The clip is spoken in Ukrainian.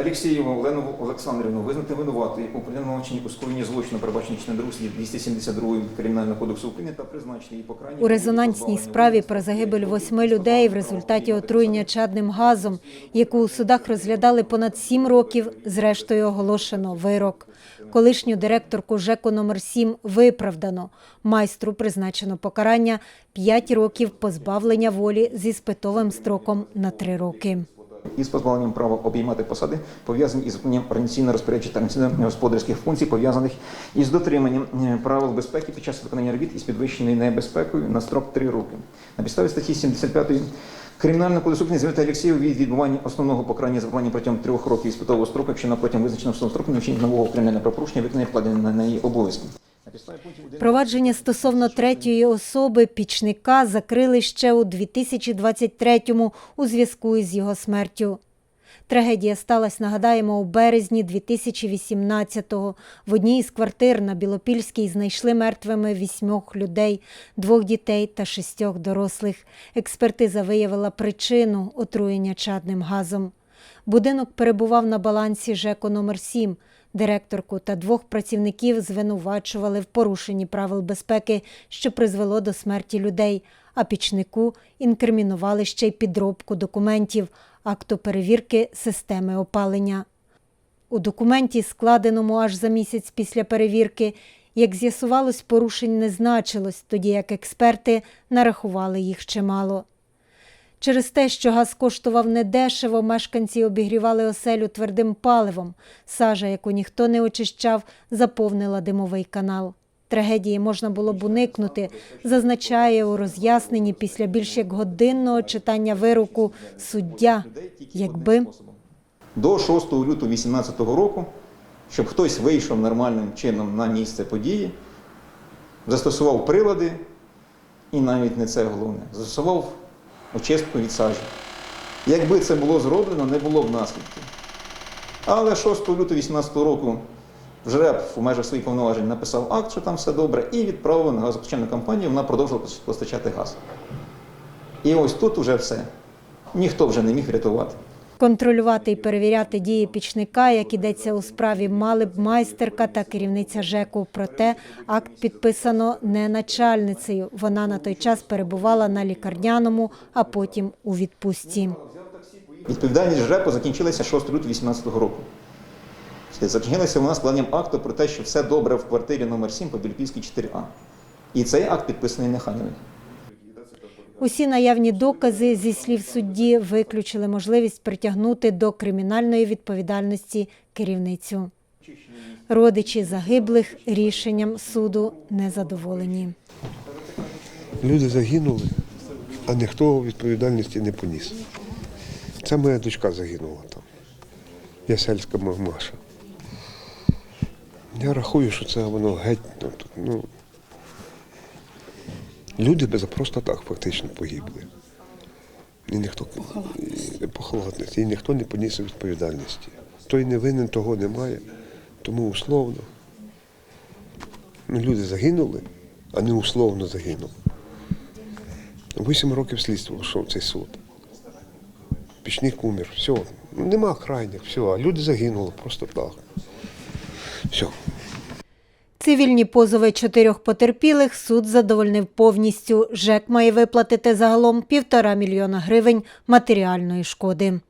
Алексєєву Олену Олександрівну визнати винуватою у повинуваченні у скоєнні злочину, частиною 2 статті 272 Кримінального кодексу України та призначення її покарання. У резонансній справі про загибель восьми людей в результаті отруєння чадним газом, яку у судах розглядали понад сім років, зрештою оголошено вирок. Колишню директорку ЖЕКу номер 7 виправдано. Майстру призначено покарання 5 років позбавлення волі зі спитовим строком на 3 роки. Із позбавленням права обіймати посади, пов'язані із виконанням організаційно розпорядчих та організаційно господарських функцій, пов'язаних із дотриманням е, правил безпеки під час виконання робіт із підвищеною небезпекою на строк 3 роки. На підставі статті 75 Кримінального кодексу України звільнити Алексєєву від відбування основного покарання з виконання протягом трьох років іспитового строку, якщо на протягом визначеного строку не вчинить нового кримінального правопорушення, виконання вкладені на неї обов'язки. На підставі пунктів 1 Провадження стосовно третьої особи пічника закрили ще у 2023-му у зв'язку із його смертю. Трагедія сталася, нагадаємо, у березні 2018-го. В одній із квартир на Білопільській знайшли мертвими вісьмох людей, двох дітей та шістьох дорослих. Експертиза виявила причину отруєння чадним газом. Будинок перебував на балансі ЖЕКу номер 7 Директорку та двох працівників звинувачували в порушенні правил безпеки, що призвело до смерті людей, а пічнику інкримінували ще й підробку документів, акту перевірки системи опалення. У документі, складеному аж за місяць після перевірки, як з'ясувалось, порушень не значилось, тоді як експерти нарахували їх чимало. Через те, що газ коштував недешево, мешканці обігрівали оселю твердим паливом. Сажа, яку ніхто не очищав, заповнила димовий канал. Трагедії можна було б уникнути, зазначає у роз'ясненні після більш як годинного читання вироку суддя, якби до 6 лютого 2018 року, щоб хтось вийшов нормальним чином на місце події, застосував прилади, і навіть не це головне, застосував очистку від сажі. Якби це було зроблено, не було б наслідків. Але 6 лютого 2018 року Жреб в межах своїх повноважень написав акт, що там все добре, і відправив на газопостачальну компанію, вона продовжила постачати газ. І ось тут уже все. Ніхто вже не міг врятувати. Контролювати і перевіряти дії пічника, як ідеться у справі, мали б майстерка та керівниця ЖЕКу. Проте акт підписано не начальницею. Вона на той час перебувала на лікарняному, а потім у відпустці. Відповідальність ЖРЕПу закінчилася 6 лютого 2018 року. Закінчилася вона складанням акту про те, що все добре в квартирі номер 7 по Більпільській 4А. І цей акт підписаний Неханіною. Усі наявні докази зі слів судді виключили можливість притягнути до кримінальної відповідальності керівницю. Родичі загиблих рішенням суду незадоволені. Люди загинули, а ніхто відповідальності не поніс. Це моя дочка загинула там. Ясельська Маша. Я рахую, що це воно геть. Ну, люди без просто так фактично погибли. І ніхто по халатності, і ніхто не поніс відповідальності. Той не винен, того немає. Тому условно. Ну, люди загинули, а не условно загинули. Вісім років слідства йшов цей суд. Пічник умер, все. Ну, нема крайніх, все. А люди загинули просто так. Все. Цивільні позови чотирьох потерпілих суд задовольнив повністю. ЖЕК має виплатити загалом півтора мільйона гривень матеріальної шкоди.